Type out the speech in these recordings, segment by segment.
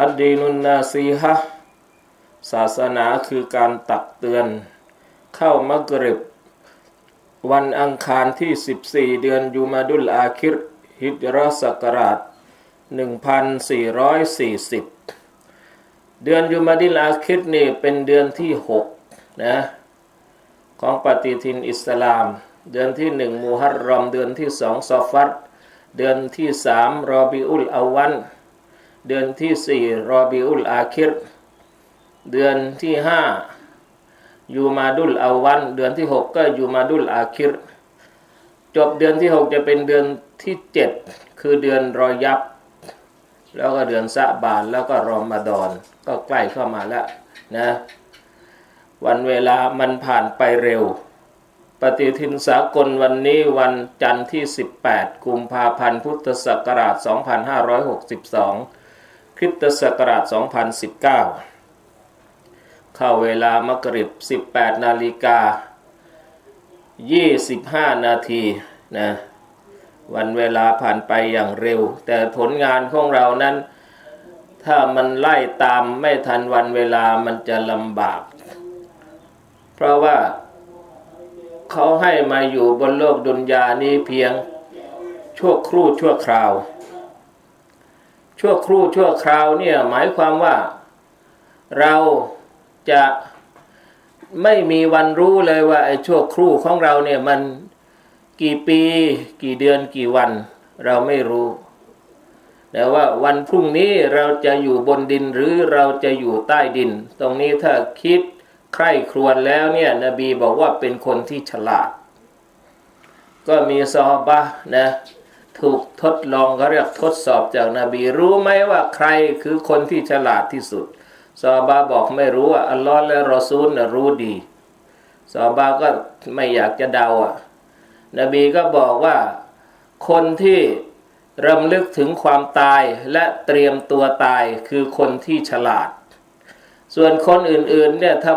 อัดดีนุนนาซีฮะศาสนาคือการตักเตือน เข้ามักริบ วันอังคารที่ 14 เดือนยูมาดุลอาคิรฮิจรัสกราช 1440 เดือนยูมาดิลอาคิรนี่เป็นเดือนที่ 6 นะ ของปฏิทินอิสลาม เดือนที่หนึ่งมูฮัรรอม เดือนที่สองซอฟัดเดือนที่สามรอบิอุลอาวัน เดือนที่สี่รอบิอุลอาคิร เดือนที่ห้ายูมาดุลอาวัน เดือนที่หกก็ยูมาดุลอาคิร จบเดือนที่หกจะเป็นเดือนที่เจ็ดคือเดือนรอยับ แล้วก็เดือนสะบานแล้วก็รอมฎอน ก็ใกล้เข้ามาแล้วนะวันเวลามันผ่านไปเร็ว ปฏิทินสากลวันนี้วันจันทร์ที่ 18 กุมภาพันธ์พุทธศักราช 2562 คริสตศักราช 2019 เข้าเวลามกริบ 18 นาฬิกา 25 นาทีนะวันเวลาผ่านไปอย่างเร็ว แต่ผลงานของเรานั้น ถ้ามันไล่ตามไม่ทันวันเวลามันจะลำบาก เพราะว่าเขาให้มาอยู่บนโลกดุนยานี้เพียงชั่วครู่ชั่วคราว ชั่วครู่ชั่วคราวเนี่ยหมายความว่าเราจะไม่มีวันรู้เลยว่าไอ้ชั่วครู่ของเราเนี่ยมันกี่ปี กี่เดือนกี่วัน เราไม่รู้ แต่ว่าวันพรุ่งนี้เราจะอยู่บนดินหรือเราจะอยู่ใต้ดิน ตรงนี้ถ้าคิดใคร่ครวญแล้วเนี่ยนบีบอกว่าเป็นคนที่ฉลาด ก็มีซอบะนะ ถูกทดลองเขาเรียกทดสอบจากนาบี รู้ไหมว่าใครคือคนที่ฉลาดที่สุดซอฮาบะบอกไม่รู้อะอัลลอฮ์และรอซูลนะรู้ดีซอฮาบะก็ไม่อยากจะเดาอะนบีก็บอกว่าคนที่รำลึกถึงความตายและเตรียมตัวตายคือคนที่ฉลาด ส่วนคนอื่นๆเนี่ยถ้า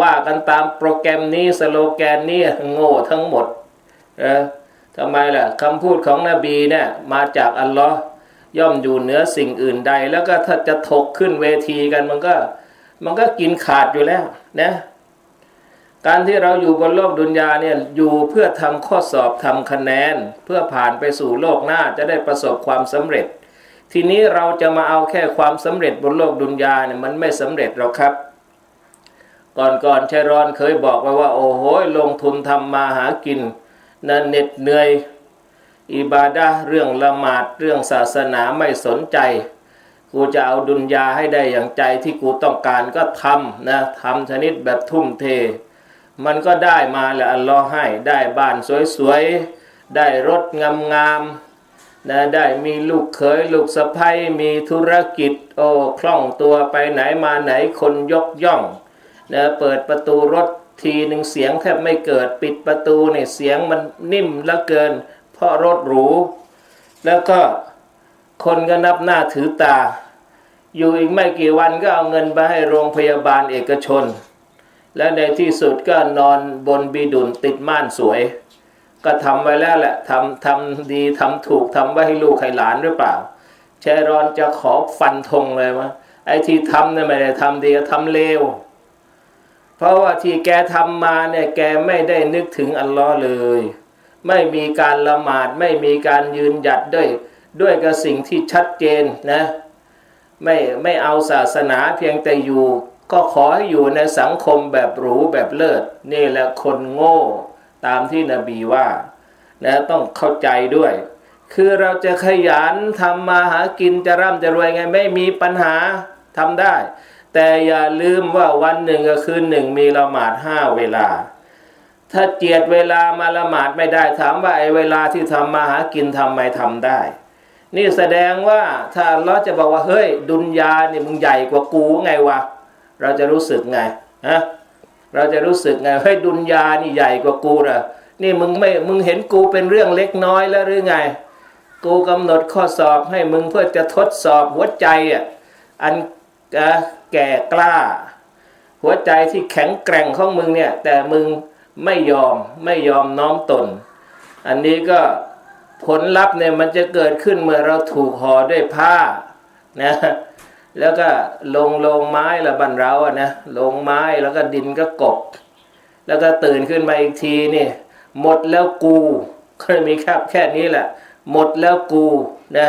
ว่ากันตามโปรแกรมนี้สโลแกนนี้โง่ทั้งหมดเออ ทำไมล่ะคำพูดของนบีเนี่ยมาจากอัลลอฮ์ย่อมอยู่เหนือสิ่งอื่นใด แล้วก็ถ้าจะถกขึ้นเวทีกันมันก็ มันก็กินขาดอยู่แล้วนะการที่เราอยู่บนโลกดุนยาเนี่ยอยู่เพื่อทำข้อสอบทำคะแนน เพื่อผ่านไปสู่โลกหน้าจะได้ประสบความสำเร็จ ทีนี้เราจะมาเอาแค่ความสำเร็จบนโลกดุนยาเนี่ยมันไม่สำเร็จหรอกครับ ก่อนก่อนชัยรอนเคยบอกไว้ว่า โอ้โหลงทุนทำมาหากิน นั่นเหน็ดเหนื่อยอิบาดะเรื่องละหมาดเรื่องศาสนาไม่สนใจ กูจะเอาดุนยาให้ได้อย่างใจที่กูต้องการก็ทำนะทำชนิดแบบทุ่มเท มันก็ได้มาแหละอัลลอฮ์ให้ได้บ้านสวยๆ ได้รถงามๆนะได้มีลูกเขยลูกสะใภ้มีธุรกิจโอ้คล่องตัวไปไหนมาไหนคนยกย่องนะเปิดประตูรถ ทีหนึ่งเสียงแทบไม่เกิดปิดประตูเนี่ยเสียงมันนิ่มลือเกิน เพราะรถหรู แล้วก็คนก็นับหน้าถือตา อยู่อีกไม่กี่วันก็เอาเงินไปให้โรงพยาบาลเอกชน แล้วในที่สุดก็นอนบนบีดุลติดม่านสวย ก็ทำไว้แล้วแหละทำทำดีทำถูกทำไว้ให้ลูกให้หลานหรือเปล่าแชรอนจะขอฟันธงเลยว่าไอ้ที่ทำเนี่ยไม่ได้ทำดีทำเลว เพราะว่าที่แกทำมาเนี่ยแกไม่ได้นึกถึงอัลลอฮ์เลย ไม่มีการละหมาดไม่มีการยืนหยัดด้วยด้วยกับสิ่งที่ชัดเจนนะไม่ไม่เอาศาสนาเพียงแต่อยู่ ก็ขอให้อยู่ในสังคมแบบหรูแบบเลิศนี่แหละคนโง่ตามที่นบีว่านะต้องเข้าใจด้วย คือเราจะขยันทำมาหากินจะร่ำจะรวยไงไม่มีปัญหาทำได้ แต่อย่าลืมว่าวันหนึ่งกับคืนหนึ่งมีละหมาดห้าเวลา ถ้าเจียดเวลามาละหมาดไม่ได้ถามว่าไอ้เวลาที่ทำมาหากินทำไมทำได้ นี่แสดงว่าถ้าเราจะบอกว่าเฮ้ย ดุนยาเนี่ยมึงใหญ่กว่ากูไงวะเราจะรู้สึกไงฮะเราจะรู้สึกไงเฮ้ยดุนยานี่ใหญ่กว่ากูเหรอนี่มึงไม่มึงเห็นกูเป็นเรื่องเล็กน้อยแล้วหรือไง กูกำหนดข้อสอบให้มึงเพื่อจะทดสอบหัวใจอะอัน แก่กล้า หัวใจที่แข็งแกร่งของมึงเนี่ย แต่มึงไม่ยอมไม่ยอมน้อมตน อันนี้ก็ผลลัพธ์เนี่ยมันจะเกิดขึ้นเมื่อเราถูกห่อด้วยผ้านะแล้วก็ลงลงไม้ละบ้านเราอะนะลงไม้แล้วก็ดินก็กบแล้วก็ตื่นขึ้นมาอีกทีนี่หมดแล้วกูก็มีแค่แค่นี้แหละ หมดแล้วกูนะ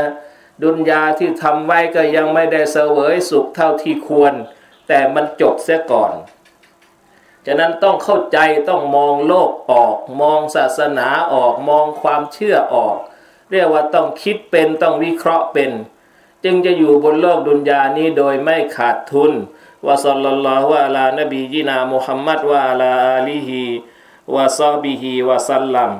ดุนยาที่ทำไว้ก็ยังไม่ได้เสวยสุขเท่าที่ควร แต่มันจบเสียก่อนฉะนั้นต้องเข้าใจต้องมองโลกออก มองศาสนาออกมองความเชื่อออก เรียกว่าต้องคิดเป็นต้องวิเคราะห์เป็น จึงจะอยู่บนโลกดุนยานี้โดยไม่ขาดทุนวะซัลลัลลอฮุอะลานบียินามุฮัมมัดวะลาอาลีฮิวะซอบิฮิวะซัลลัม